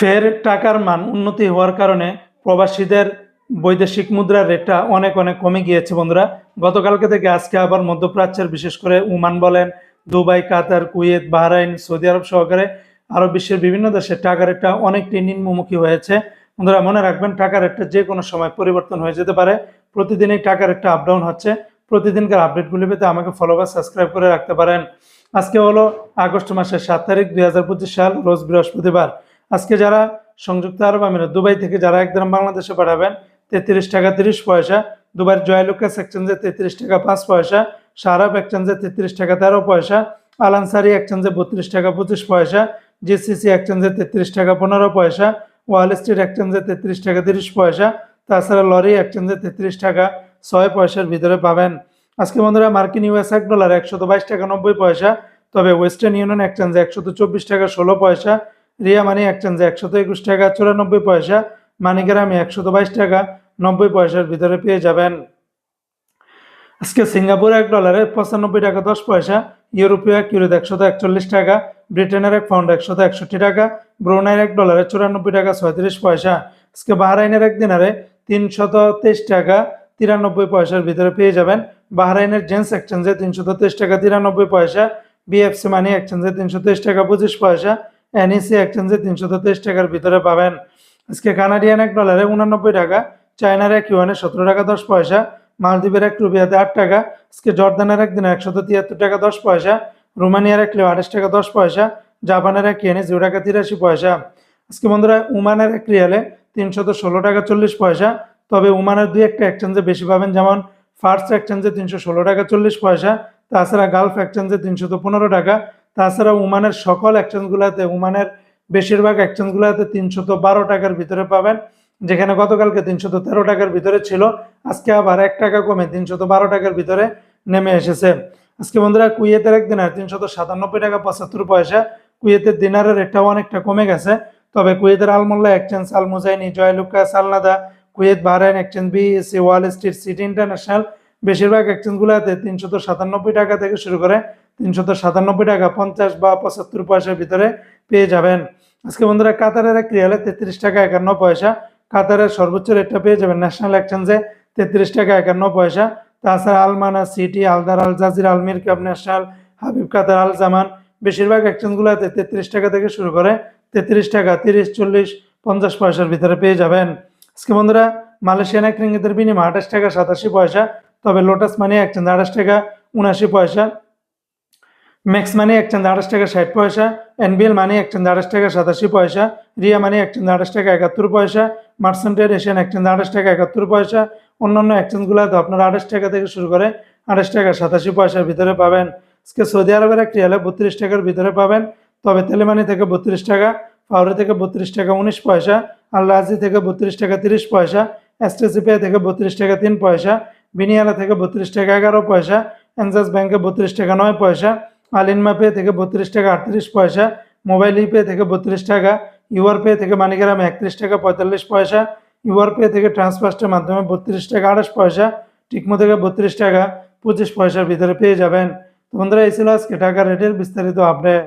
ফের টাকার মান উন্নতি হওয়ার কারণে প্রবাসীদের বৈদেশিক মুদ্রার রেটটা অনেক অনেক কমে গিয়েছে বন্ধুরা। গতকালকে থেকে আজকে আবার মধ্যপ্রাচ্যের, বিশেষ করে ওমান বলেন, Dubai, Qatar, Kuwait, Bahrain, Saudi আরব সহকারে আরও বিশ্বের বিভিন্ন দেশে টাকা রেটটা অনেকটাই নিম্নমুখী হয়েছে। বন্ধুরা, মনে রাখবেন, টাকা রেটটা যে কোনো সময় পরিবর্তন হয়ে যেতে পারে। প্রতিদিনই টাকা রেটটা আপ ডাউন হচ্ছে। প্রতিদিনকার আপডেটগুলি পেতে আমাকে ফলো বা সাবস্ক্রাইব করে রাখতে পারেন। আজকে হলো আগস্ট মাসের সাত তারিখ, দুই হাজার পঁচিশ সাল, রোজ বৃহস্পতিবার। আজকে যারা সংযুক্ত আরব আমিরাত, দুবাই থেকে যারা একদিন বাংলাদেশে পাঠাবেন, তেত্রিশ টাকা তিরিশ পয়সা, দুবাইয়ের জয়লুকাস এক্সচেঞ্জে তেত্রিশ টাকা পাঁচ পয়সা সারাপ এক্সচেঞ্জে তেত্রিশ টাকা তেরো পয়সা আলানসারি এক্সচেঞ্জে বত্রিশ টাকা পঁচিশ পয়সা, জিসিসি এক্সচেঞ্জে তেত্রিশ টাকা পনেরো পয়সা, ওয়াল স্ট্রিট এক্সচেঞ্জে তেত্রিশ টাকা তিরিশ পয়সা, তাছাড়া লরি এক্সচেঞ্জে তেত্রিশ টাকা ছয় পয়সার ভিতরে পাবেন। আজকে বন্ধুরা, মার্কিন ইউএস এক ডলার একশত বাইশ টাকা নব্বই পয়সা, তবে ওয়েস্টার্ন ইউনিয়ন এক্সচেঞ্জে একশত চব্বিশ টাকা ষোলো পয়সা রিয়া মানি এক্সচেঞ্জে একশত একুশ টাকা, চুরানব্বই পয়সা, মানিগ্রামে একশত বাইশ টাকা, নব্বই পয়সার ভিতরে পেয়ে যাবেন। আজকে সিঙ্গাপুর এক ডলারে পঁচানব্বই টাকা, দশ পয়সা, ইউরোপীয় এক ইউরোতে একশত একচল্লিশ টাকা, ব্রিটেনের এক পাউন্ড একশত একষট্টি টাকা, ব্রুনাইয়ের এক ডলারে চুরানব্বই টাকা, ছয়ত্রিশ পয়সা। আজকে বাহরাইনের এক দিনারে তিনশত তেইশ টাকা, তিরানব্বই পয়সার ভিতরে পেয়ে যাবেন। বাহরাইনের জেন্স এক্সচেঞ্জে তিনশত তেইশ টাকা, তিরানব্বই পয়সা, বিএফসি মানি এক্সচেঞ্জে তিনশো তেইশ টাকা, পঁচিশ পয়সা এনইসি এক্সচেঞ্জে তিনশো তেইশ টাকার ভিতরে পাবেন। আজকে কানাডিয়ান এক ডলারে উনানব্বই টাকা, চায়নার এক ইউয়ানে সতেরো টাকা দশ পয়সা, মালদ্বীপের এক রুপিয়াতে আট টাকা, আজকে জর্দানের এক দিনে একশত তিয়াত্তর টাকা দশ পয়সা, রোমানিয়ার এক লিও আঠাশ টাকা দশ পয়সা, জাপানের এক ইয়েনে জিরো টাকা তিরাশি পয়সা। আজকে বন্ধুরা, উমানের এক রিয়ালে তিনশত ষোলো টাকা চল্লিশ পয়সা, তবে উমানের দুই একটা এক্সচেঞ্জে বেশি পাবেন, যেমন ফার্স্ট এক্সচেঞ্জে তিনশো ষোলো টাকা চল্লিশ পয়সা, তাছাড়া গালফ এক্সচেঞ্জে তিনশত পনেরো টাকা তাছাড়া উমানের সকল এক্সচেঞ্জগুলোতে উমানের বেশিরভাগ এক্সচেঞ্জগুলোতে তিনশত বারো টাকার ভিতরে পাবেন, যেখানে গতকালকে তিনশত তেরো টাকার ভিতরে ছিল, আজকে আবার এক টাকা কমে তিনশত বারো টাকার ভিতরে নেমে এসেছে। আজকে বন্ধুরা, কুয়েতের এক দিনার তিনশত সাতানব্বই টাকা পঁচাত্তর পয়সা, কুয়েতের দিনারের রেটটাও অনেকটা কমে গেছে, তবে কুয়েতের Almulla exchange Al Muzaini, Joyalukkas, সালনাদা, Kuwait, Bahrain exchange BSC, Wall Street, City International, বেশিরভাগ এক্সচেঞ্জগুলোতে তিনশত সাতানব্বই টাকা থেকে শুরু করে তিনশত সাতানব্বই টাকা, পঞ্চাশ বা পঁচাত্তর পয়সার ভিতরে পেয়ে যাবেন। আজকে বন্ধুরা, কাতারের এক রিয়ালে তেত্রিশ টাকা একান্ন পয়সা। কাতারের সর্বোচ্চ রেটটা পেয়ে যাবেন ন্যাশনাল এক্সচেঞ্জে তেত্রিশ টাকা একান্ন পয়সা। তাছাড়া Almana city, Aldar Al Jazeera Almirqab National, Habib Qatar, Al Zaman, বেশিরভাগ এক্সচেঞ্জগুলোতে তেত্রিশ টাকা থেকে শুরু করে তেত্রিশ টাকা, তিরিশ, চল্লিশ, পঞ্চাশ পয়সার ভিতরে পেয়ে যাবেন। আজকে বন্ধুরা, মালয়েশিয়ান এক রিঙ্গিতের বিনিময় আঠাশ টাকা সাতাশি পয়সা, তবে লোটাস মানি এক্সচেঞ্জ আঠাশ টাকা উনাশি পয়সা। ম্যাক্স মানি এক্সচেঞ্জ আঠাশ টাকা ষাট পয়সা এনবিএল মানি এক্সচেঞ্জ আঠাশ টাকা সাতাশি পয়সা রিয়া মানি এক্সচেঞ্জ আঠাশ টাকা একাত্তর পয়সা মার্সেন্টের এশিয়ান এক্সচেঞ্জ আঠাশ টাকা একাত্তর পয়সা, অন্যান্য এক্সচেঞ্জগুলোতে আপনারা আঠাশ টাকা থেকে শুরু করে আঠাশ টাকা সাতাশি পয়সার ভিতরে পাবেন। আজকে সৌদি আরবের একটি এলে বত্রিশ টাকার ভিতরে পাবেন, তবে তেলেমানি থেকে বত্রিশ টাকা পাউরি থেকে বত্রিশ টাকা উনিশ পয়সা আল্লাহাজি থেকে বত্রিশ টাকা তিরিশ পয়সা এসটিসি পে থেকে বত্রিশ টাকা তিন পয়সা, বিনিয়ালা থেকে বত্রিশ টাকা এগারো পয়সা, এনজাস ব্যাংকে বত্রিশ টাকা নয় পয়সা আলিনমা পে থেকে বত্রিশ টাকা আটত্রিশ পয়সা মোবাইল পে থেকে বত্রিশ টাকা ইউআর পে থেকে মানিগ্রামে একত্রিশ টাকা পঁয়তাল্লিশ পয়সা ইউআর পে থেকে ট্রান্সফার্সটের মাধ্যমে বত্রিশ টাকা আঠাশ পয়সা টিকমো থেকে বত্রিশ টাকা পঁচিশ পয়সার ভিতরে পেয়ে যাবেন। তো বন্ধুরা, এই ছিল আজকে টাকা রেটের বিস্তারিত আপডেট।